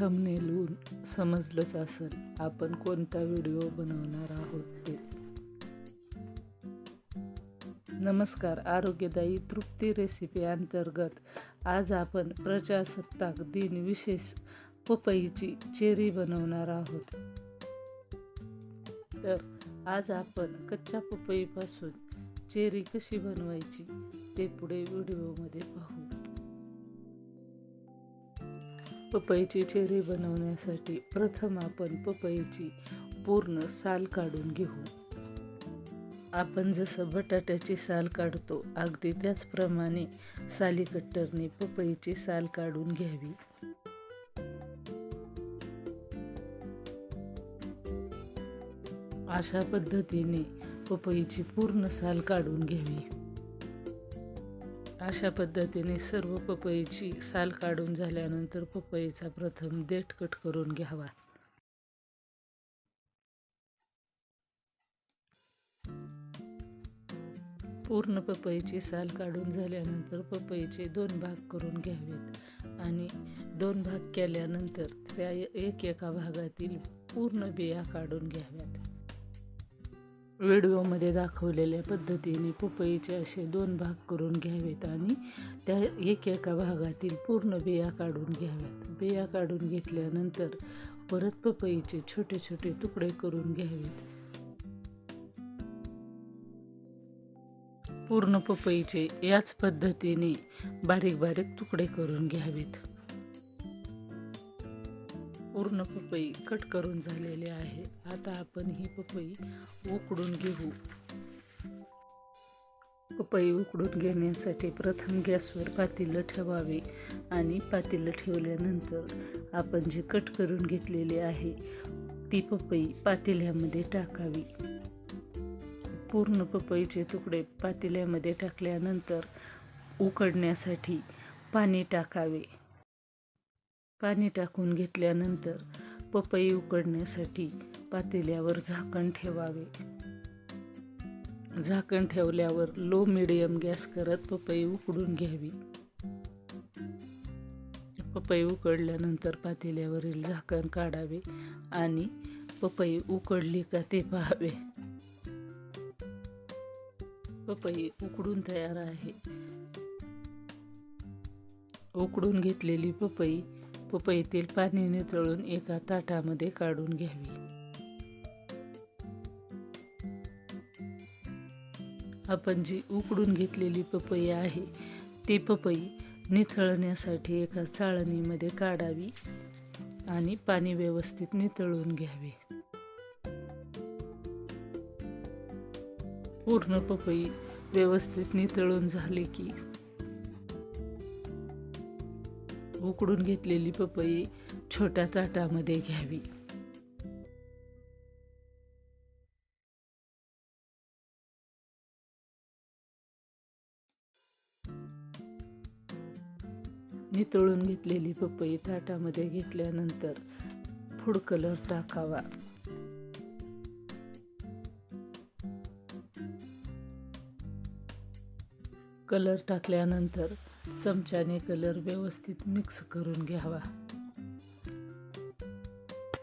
थंबनेलहून समजलंच असेल आपण कोणता व्हिडिओ बनवणार आहोत ते. नमस्कार आरोग्यदायी तृप्ती रेसिपी अंतर्गत आज आपण प्रजासत्ताक दिन विशेष पपईची चेरी बनवणार आहोत. तर आज आपण कच्च्या पपईपासून चेरी कशी बनवायची ते पुढे व्हिडिओमध्ये पाहू. पपईची चेरी बनवण्यासाठी प्रथम आपण पपईची पूर्ण साल काढून घेऊ. आपण जसं बटाट्याची साल काढतो अगदी त्याचप्रमाणे साली कट्टरने पपईची साल काढून घ्यावी. अशा पद्धतीने पपईची पूर्ण साल काढून घ्यावी. अशा पद्धतीने सर्व पपईची साल काढून झाल्यानंतर पपईचा प्रथम देठ कट करून घ्यावा. पूर्ण पपईची साल काढून झाल्यानंतर पपईचे दोन भाग करून घ्यावेत आणि दोन भाग केल्यानंतर त्या एक एका भागातील पूर्ण बिया काढून घ्याव्यात. व्हिडिओमध्ये दाखवलेल्या पद्धतीने पपईचे असे दोन भाग करून घ्यावेत आणि त्या एक एका भागातील पूर्ण बिया काढून घ्याव्यात. बिया काढून घेतल्यानंतर परत पपईचे छोटे छोटे तुकडे करून घ्यावेत. पूर्ण पपईचे याच पद्धतीने बारीक बारीक तुकडे करून घ्यावेत. पूर्ण पपई कट करून झालेली आहे. आता आपण ही पपई उकडून घेऊ. पपई उकडून घेण्यासाठी प्रथम गॅसवर पातेलं ठेवावे आणि पातेलं ठेवल्यानंतर आपण जे कट करून घेतलेली आहे ती पपई पातेल्यामध्ये टाकावी. पूर्ण पपईचे तुकडे पातेल्यामध्ये टाकल्यानंतर उकडण्यासाठी पाणी टाकावे. पाणी टाकून घेतल्यानंतर पपई उकडण्यासाठी पातेल्यावर झाकण ठेवावे. झाकण ठेवल्यावर लो मिडियम गॅस करत पपई उकडून घ्यावी. पपई उकडल्यानंतर पातेल्यावरील झाकण काढावे आणि पपई उकडली का ते पाहावे. पपई उकडून तयार आहे. उकडून घेतलेली पपई पपईतील पाणी नितळून एका ताटामध्ये काढून घ्यावी. आपण जी उकडून घेतलेली पपई आहे ती पपई निथळण्यासाठी एका चाळणीमध्ये काढावी आणि पाणी व्यवस्थित नितळून घ्यावे. पूर्ण पपई व्यवस्थित नितळून झाली की उकडून घेतलेली पपई छोट्या ताटामध्ये घ्यावी. नितळून घेतलेली पपई ताटामध्ये घेतल्यानंतर फूड कलर टाकावा. कलर टाकल्यानंतर चमच्याने कलर व्यवस्थित मिक्स करून घ्यावा.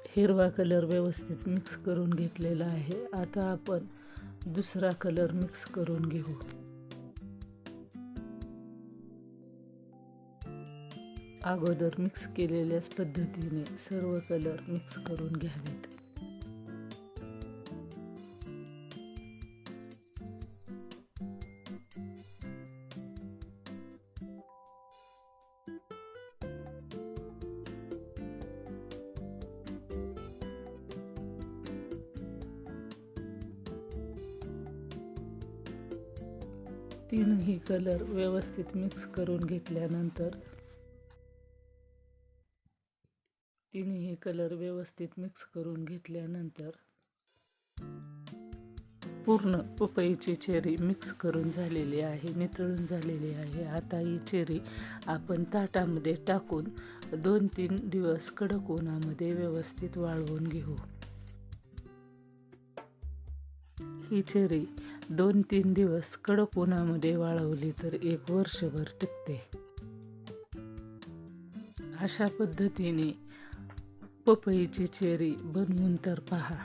हिरवा कलर व्यवस्थित मिक्स करून घेतलेला आहे. आता आपण दुसरा कलर मिक्स करून घेऊ. अगोदर मिक्स केलेल्याच पद्धतीने सर्व कलर मिक्स करून घ्यावेत. तीनही कलर व्यवस्थित मिक्स करून घेतल्यानंतर तिन्ही कलर व्यवस्थित मिक्स करून घेतल्यानंतर पूर्ण पपईची चेरी मिक्स करून झालेली आहे नितळून झालेली आहे. आता ही चेरी आपण ताटामध्ये टाकून दोन तीन दिवस कडक उन्हामध्ये व्यवस्थित वाळवून घेऊ. ही चेरी दोन तीन दिवस कडक उन्हामध्ये वाळवली तर एक वर्षभर टिकते. अशा पद्धतीने पपईची चेरी बनवून तर पहा.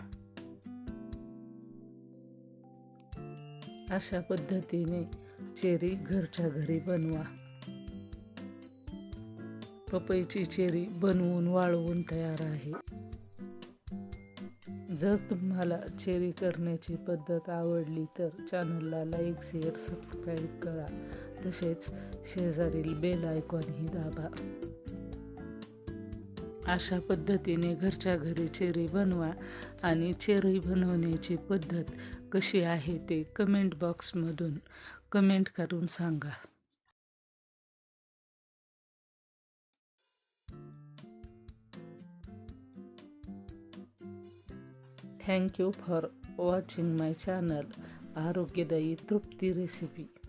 अशा पद्धतीने चेरी घरच्या घरी बनवा. पपईची चेरी बनवून वाळवून तयार आहे. जर तुम्हाला चेरी करण्याची पद्धत आवडली तर चॅनलला लाईक शेअर सबस्क्राईब करा. तसेच शेजारील बेल आयकॉनही दाबा. अशा पद्धतीने घरच्या घरी चेरी बनवा आणि चेरी बनवण्याची पद्धत कशी आहे ते कमेंट बॉक्समधून कमेंट करून सांगा. Thank you for watching my channel. ಆರೋಗ್ಯದ ಈ ತೃಪ್ತಿ ರೆಸಿಪಿ.